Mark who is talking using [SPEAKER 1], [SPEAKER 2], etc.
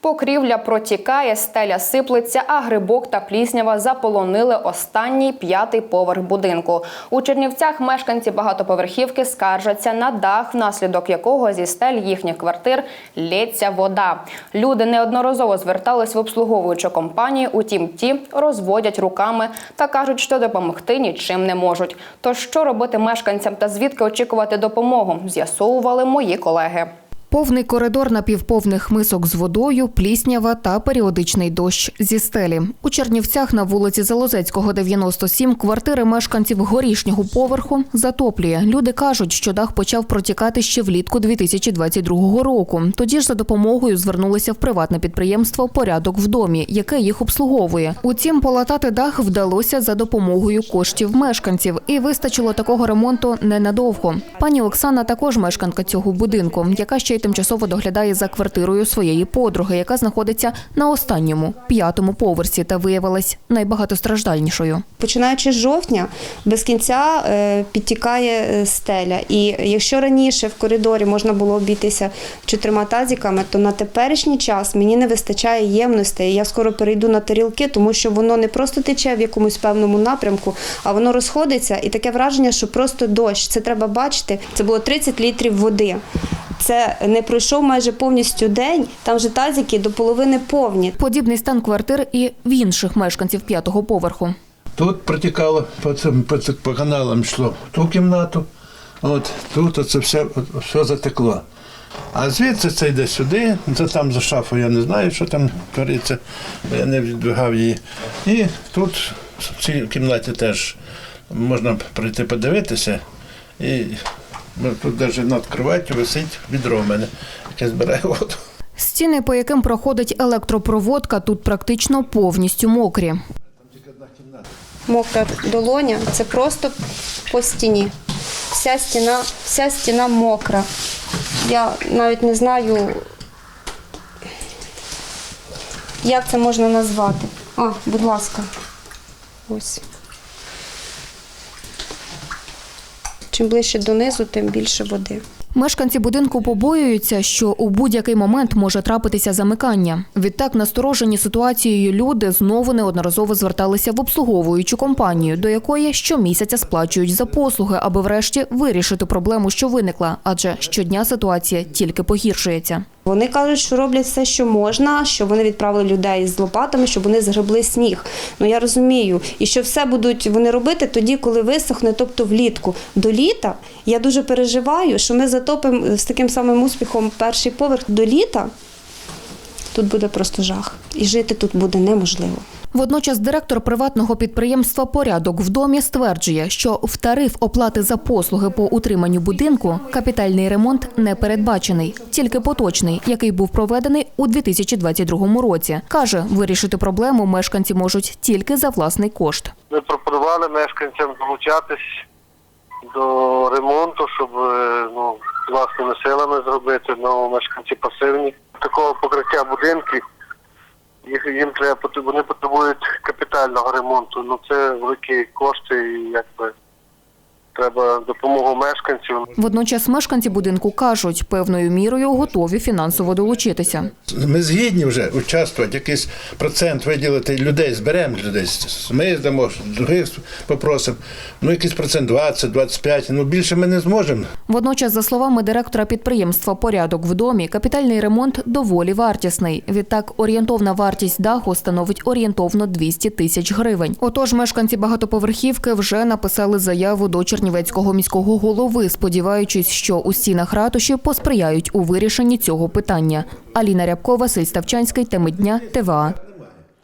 [SPEAKER 1] Покрівля протікає, стеля сиплеться, а грибок та пліснява заполонили останній п'ятий поверх будинку. У Чернівцях мешканці багатоповерхівки скаржаться на дах, внаслідок якого зі стель їхніх квартир лється вода. Люди неодноразово звертались в обслуговуючу компанію, утім ті розводять руками та кажуть, що допомогти нічим не можуть. Тож що робити мешканцям та звідки очікувати допомогу, з'ясовували мої колеги.
[SPEAKER 2] Повний коридор напівповних мисок з водою, пліснява та періодичний дощ зі стелі. У Чернівцях на вулиці Залозецького, 97, квартири мешканців горішнього поверху затоплює. Люди кажуть, що дах почав протікати ще влітку 2022 року. Тоді ж за допомогою звернулися в приватне підприємство Порядок в домі, яке їх обслуговує. Утім, полатати дах вдалося за допомогою коштів мешканців, і вистачило такого ремонту ненадовго. Пані Оксана також мешканка цього будинку, яка ще й тимчасово доглядає за квартирою своєї подруги, яка знаходиться на останньому п'ятому поверсі та виявилась найбагатостраждальнішою.
[SPEAKER 3] Починаючи з жовтня, без кінця е, підтікає е, стеля. І якщо раніше в коридорі можна було обійтися чотирма тазиками, то на теперішній час мені не вистачає ємностей. Я скоро перейду на тарілки, тому що воно не просто тече в якомусь певному напрямку, а воно розходиться. І таке враження, що просто дощ. Це треба бачити. Це було 30 літрів води. Це не пройшов майже повністю день. Там вже тазики до половини повні.
[SPEAKER 2] Подібний стан квартир і в інших мешканців п'ятого поверху.
[SPEAKER 4] Тут протікало по цим по, цим- по каналам йшло в ту кімнату. От тут оце все, все затекло. А звідси це йде сюди, це там за шафою, я не знаю, що там твориться, бо я не відбігав її. І тут в цій кімнаті теж можна прийти подивитися. І ну, тут навіть над кроваттю висить відро в мене, яке збирає воду.
[SPEAKER 2] Стіни, по яким проходить електропроводка, тут практично повністю мокрі.
[SPEAKER 3] Мокра долоня це просто по стіні. Вся стіна, вся стіна мокра. Я навіть не знаю, як це можна назвати. А, будь ласка. Ось. Чим ближче донизу, тим більше води.
[SPEAKER 2] Мешканці будинку побоюються, що у будь-який момент може трапитися замикання. Відтак, насторожені ситуацією люди знову неодноразово зверталися в обслуговуючу компанію, до якої щомісяця сплачують за послуги, аби врешті вирішити проблему, що виникла, адже щодня ситуація тільки погіршується.
[SPEAKER 3] Вони кажуть, що роблять все, що можна, що вони відправили людей з лопатами, щоб вони згребли сніг. Ну я розумію, і що все будуть вони робити тоді, коли висохне, тобто влітку. До літа я дуже переживаю, що ми затопимо з таким самим успіхом перший поверх до літа. Тут буде просто жах. І жити тут буде неможливо.
[SPEAKER 2] Водночас директор приватного підприємства Порядок в домі стверджує, що в тариф оплати за послуги по утриманню будинку капітальний ремонт не передбачений, тільки поточний, який був проведений у 2022 році. каже, вирішити проблему мешканці можуть тільки за власний кошт.
[SPEAKER 5] Ми пропонували мешканцям долучатись до ремонту, щоб е, ну, власними силами зробити, але мешканці пасивні. Такого покриття будинків їх їм треба вони потребують капітального ремонту. Ну це великі кошти і якби треба допомогу мешканців.
[SPEAKER 2] Водночас мешканці будинку кажуть, певною мірою готові фінансово долучитися.
[SPEAKER 4] Ми згідні вже участвувати, якийсь процент виділити людей, зберемо людей, ми здамо, других попросимо. Ну, якийсь процент 20, 25, ну більше ми не зможемо.
[SPEAKER 2] Водночас, за словами директора підприємства Порядок в домі, капітальний ремонт доволі вартісний. Відтак, орієнтовна вартість даху становить орієнтовно 200 тисяч гривень. Отож, мешканці багатоповерхівки вже написали заяву до Чернівецького міського голови, сподіваючись, що у стінах ратуші посприяють у вирішенні цього питання. Аліна Рябкова, Василь Ставчанський, теми дня, ТВА.